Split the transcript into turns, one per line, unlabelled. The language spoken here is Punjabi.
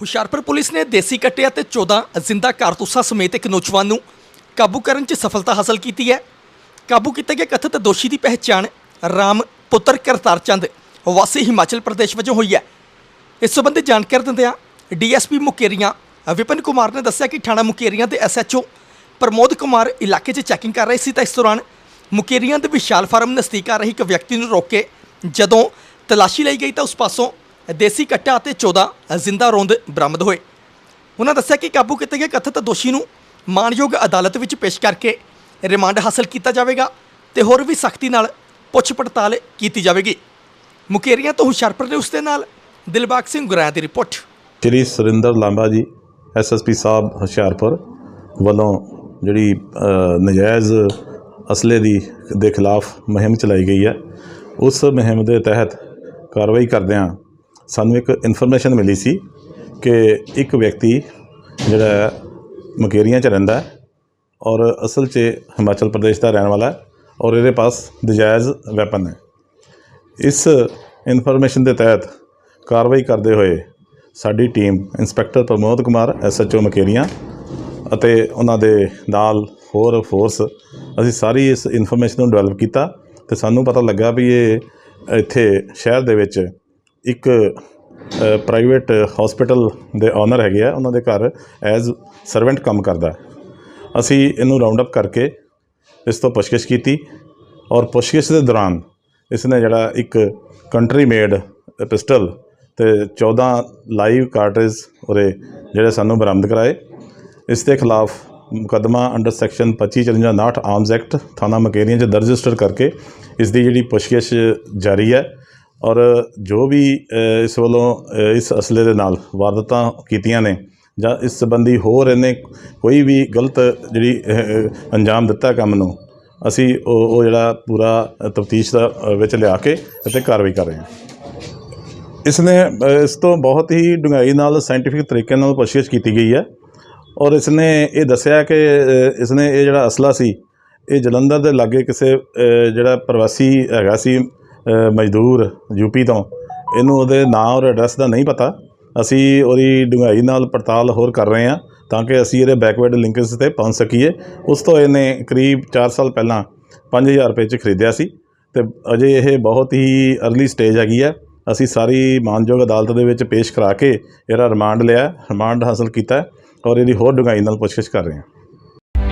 ਹੁਸ਼ਿਆਰਪੁਰ ਪੁਲਿਸ ਨੇ ਦੇਸੀ ਕੱਟੇ ਅਤੇ 14 ਜ਼ਿੰਦਾ ਕਾਰਤੂਸਾਂ ਸਮੇਤ ਇੱਕ ਨੌਜਵਾਨ ਨੂੰ ਕਾਬੂ ਕਰਨ 'ਚ ਸਫਲਤਾ ਹਾਸਲ ਕੀਤੀ ਹੈ। ਕਾਬੂ ਕੀਤੇ ਗਏ ਕਥਿਤ ਦੋਸ਼ੀ ਦੀ ਪਹਿਚਾਣ ਰਾਮ ਪੁੱਤਰ ਕਰਤਾਰ ਚੰਦ ਵਾਸੀ ਹਿਮਾਚਲ ਪ੍ਰਦੇਸ਼ ਵਜੋਂ ਹੋਈ ਹੈ। ਇਸ ਸੰਬੰਧੀ ਜਾਣਕਾਰੀ ਦਿੰਦਿਆਂ ਡੀਐਸਪੀ ਮੁਕੇਰੀਆਂ ਵਿਪਨ ਕੁਮਾਰ ਨੇ ਦੱਸਿਆ ਕਿ ਥਾਣਾ ਮੁਕੇਰੀਆਂ ਦੇ ਐਸਐਚਓ ਪ੍ਰਮੋਦ ਕੁਮਾਰ ਇਲਾਕੇ 'ਚ ਚੈਕਿੰਗ ਕਰ ਰਹੇ ਸੀ ਤਾਂ ਇਸ ਦੌਰਾਨ ਮੁਕੇਰੀਆਂ ਦੇ ਵਿਸ਼ਾਲ ਫਾਰਮ ਨਜ਼ਦੀਕ ਆ ਰਹੀ ਇੱਕ ਵਿਅਕਤੀ ਨੂੰ ਰੋਕ ਕੇ ਜਦੋਂ ਤਲਾਸ਼ੀ ਲਈ ਗਈ ਤਾਂ ਉਸ ਪਾਸੋਂ ਦੇਸੀ ਕੱਟਾ ਅਤੇ 14 ਜ਼ਿੰਦਾ ਰੋਂਦ ਬਰਾਮਦ ਹੋਏ। ਉਹਨਾਂ ਦੱਸਿਆ ਕਿ ਕਾਬੂ ਕੀਤੇ ਗਏ ਕਥਿਤ ਦੋਸ਼ੀ ਨੂੰ ਮਾਣਯੋਗ ਅਦਾਲਤ ਵਿੱਚ ਪੇਸ਼ ਕਰਕੇ ਰਿਮਾਂਡ ਹਾਸਲ ਕੀਤਾ ਜਾਵੇਗਾ ਤੇ ਹੋਰ ਵੀ ਸਖਤੀ ਨਾਲ ਪੁੱਛ ਪੜਤਾਲ ਕੀਤੀ ਜਾਵੇਗੀ। ਮੁਕੇਰੀਆਂ ਤੋਂ ਹੁਸ਼ਿਆਰਪੁਰ ਦੇ ਉਸ ਦੇ ਨਾਲ ਦਿਲਬਾਗ ਸਿੰਘ ਗੁਰਾਇਆ ਦੀ ਰਿਪੋਰਟ।
ਸ਼੍ਰੀ ਸੁਰਿੰਦਰ ਲਾਂਬਾ ਜੀ ਐਸਐਸਪੀ ਸਾਹਿਬ ਹੁਸ਼ਿਆਰਪੁਰ ਵੱਲੋਂ ਜਿਹੜੀ ਅ, ਨਜਾਇਜ਼ ਅਸਲੇ ਦੀ ਦੇ ਖਿਲਾਫ ਮੁਹਿੰਮ ਚਲਾਈ ਗਈ ਹੈ। ਉਸ ਮੁਹਿੰਮ ਦੇ ਤਹਿਤ ਕਾਰਵਾਈ ਕਰਦਿਆਂ ਸਾਨੂੰ ਇੱਕ ਇਨਫੋਰਮੇਸ਼ਨ ਮਿਲੀ ਸੀ ਕਿ ਇੱਕ ਵਿਅਕਤੀ ਜਿਹੜਾ ਹੈ, ਮੁਕੇਰੀਆਂ 'ਚ ਰਹਿੰਦਾ ਔਰ ਅਸਲ 'ਚ ਹਿਮਾਚਲ ਪ੍ਰਦੇਸ਼ ਦਾ ਰਹਿਣ ਵਾਲਾ ਔਰ ਇਹਦੇ ਪਾਸ ਨਜਾਇਜ਼ ਵੈਪਨ ਹੈ। ਇਸ ਇਨਫੋਰਮੇਸ਼ਨ ਦੇ ਤਹਿਤ ਕਾਰਵਾਈ ਕਰਦੇ ਹੋਏ ਸਾਡੀ team inspector Pramod Kumar SHO Mukerian ਅਤੇ ਉਹਨਾਂ ਦੇ ਨਾਲ ਹੋਰ ਫੋਰਸ ਅਸੀਂ ਸਾਰੀ ਇਸ ਇਨਫੋਰਮੇਸ਼ਨ ਨੂੰ ਡਿਵੈਲਪ ਕੀਤਾ ਤੇ ਸਾਨੂੰ ਪਤਾ ਲੱਗਾ ਵੀ ਇਹ ਇੱਥੇ ਸ਼ਹਿਰ ਦੇ ਵਿੱਚ ਇੱਕ ਪ੍ਰਾਈਵੇਟ ਹਸਪੀਟਲ ਦੇ ਓਨਰ ਹੈਗੇ ਆ, ਉਹਨਾਂ ਦੇ ਘਰ ਐਜ਼ ਸਰਵੈਂਟ ਕੰਮ ਕਰਦਾ ਅਸੀਂ ਇਹਨੂੰ ਰਾਉਂਡ ਅਪ ਕਰਕੇ ਇਸ ਤੋਂ ਪੁੱਛਗਿੱਛ ਕੀਤੀ ਔਰ ਪੁੱਛਗਿੱਛ ਦੇ ਦੌਰਾਨ ਇਸ ਨੇ ਜਿਹੜਾ ਇੱਕ ਕੰਟਰੀ ਮੇਡ ਪਿਸਟਲ ਤੇ 14 ਲਾਈਵ ਕਾਰਟ੍ਰਿਜ ਉਰੇ ਜਿਹੜੇ ਸਾਨੂੰ ਬਰਾਮਦ ਕਰਾਏ। ਇਸ ਦੇ ਖਿਲਾਫ ਮੁਕੱਦਮਾ ਅੰਡਰ ਸੈਕਸ਼ਨ 2554 ਆਰਮਸ ਐਕਟ ਥਾਣਾ ਮਕੇਰੀਆਂ 'ਚ ਦਰਜ ਰਜਿਸਟਰ ਕਰਕੇ ਇਸ ਦੀ ਜਿਹੜੀ ਪੁੱਛਗਿੱਛ ਜਾਰੀ ਹੈ ਔਰ ਜੋ ਵੀ ਇਸ ਵੱਲੋਂ ਇਸ ਅਸਲੇ ਦੇ ਨਾਲ ਵਾਰਦਾਤਾਂ ਕੀਤੀਆਂ ਨੇ ਜਾਂ ਇਸ ਸੰਬੰਧੀ ਹੋਰ ਇਹਨੇ ਕੋਈ ਵੀ ਗਲਤ ਜਿਹੜੀ ਅੰਜਾਮ ਦਿੱਤਾ ਕੰਮ ਨੂੰ ਅਸੀਂ ਉਹ ਉਹ ਜਿਹੜਾ ਪੂਰਾ ਤਫਤੀਸ਼ ਦਾ ਵਿੱਚ ਲਿਆ ਕੇ ਅਤੇ ਕਾਰਵਾਈ ਕਰ ਰਹੇ ਹਾਂ। ਇਸ ਨੇ ਇਸ ਤੋਂ ਬਹੁਤ ਹੀ ਡੂੰਘਾਈ ਨਾਲ ਸਾਇੰਟੀਫਿਕ ਤਰੀਕੇ ਨਾਲ ਪੁੱਛਗਿੱਛ ਕੀਤੀ ਗਈ ਹੈ ਔਰ ਇਸ ਨੇ ਇਹ ਦੱਸਿਆ ਕਿ ਅ, ਇਸ ਨੇ ਇਹ ਜਿਹੜਾ ਅਸਲਾ ਸੀ ਇਹ ਜਲੰਧਰ ਦੇ ਲਾਗੇ ਕਿਸੇ ਜਿਹੜਾ ਪ੍ਰਵਾਸੀ ਹੈਗਾ ਸੀ ਮਜ਼ਦੂਰ ਯੂਪੀ ਤੋਂ। ਇਹਨੂੰ ਉਹਦੇ ਨਾਂ ਔਰ ਐਡਰੈਸ ਦਾ ਨਹੀਂ ਪਤਾ। ਅਸੀਂ ਉਹਦੀ ਡੂੰਘਾਈ ਨਾਲ ਪੜਤਾਲ ਹੋਰ ਕਰ ਰਹੇ ਹਾਂ ਤਾਂ ਕਿ ਅਸੀਂ ਇਹਦੇ ਬੈਕਵਰਡ ਲਿੰਕਸ ਤੇ ਪਹੁੰਚ ਸਕੀਏ। ਉਸ ਤੋਂ ਇਹਨੇ ਕਰੀਬ 4 ਸਾਲ ਪਹਿਲਾਂ 5000 ਰੁਪਏ 'ਚ ਖਰੀਦਿਆ ਸੀ ਤੇ ਅਜੇ ਇਹ ਬਹੁਤ ਹੀ ਅਰਲੀ ਸਟੇਜ ਹੈਗੀ ਹੈ। ਅਸੀਂ ਸਾਰੀ ਮਾਨਯੋਗ ਅਦਾਲਤ ਦੇ ਵਿੱਚ ਪੇਸ਼ ਕਰਾ ਕੇ ਇਹਦਾ ਰਿਮਾਂਡ ਲਿਆ ਰਿਮਾਂਡ ਹਾਸਲ ਕੀਤਾ ਔਰ ਇਹਦੀ ਹੋਰ ਡੂੰਘਾਈ ਨਾਲ ਪੁੱਛਗਿੱਛ ਕਰ ਰਹੇ ਹਾਂ।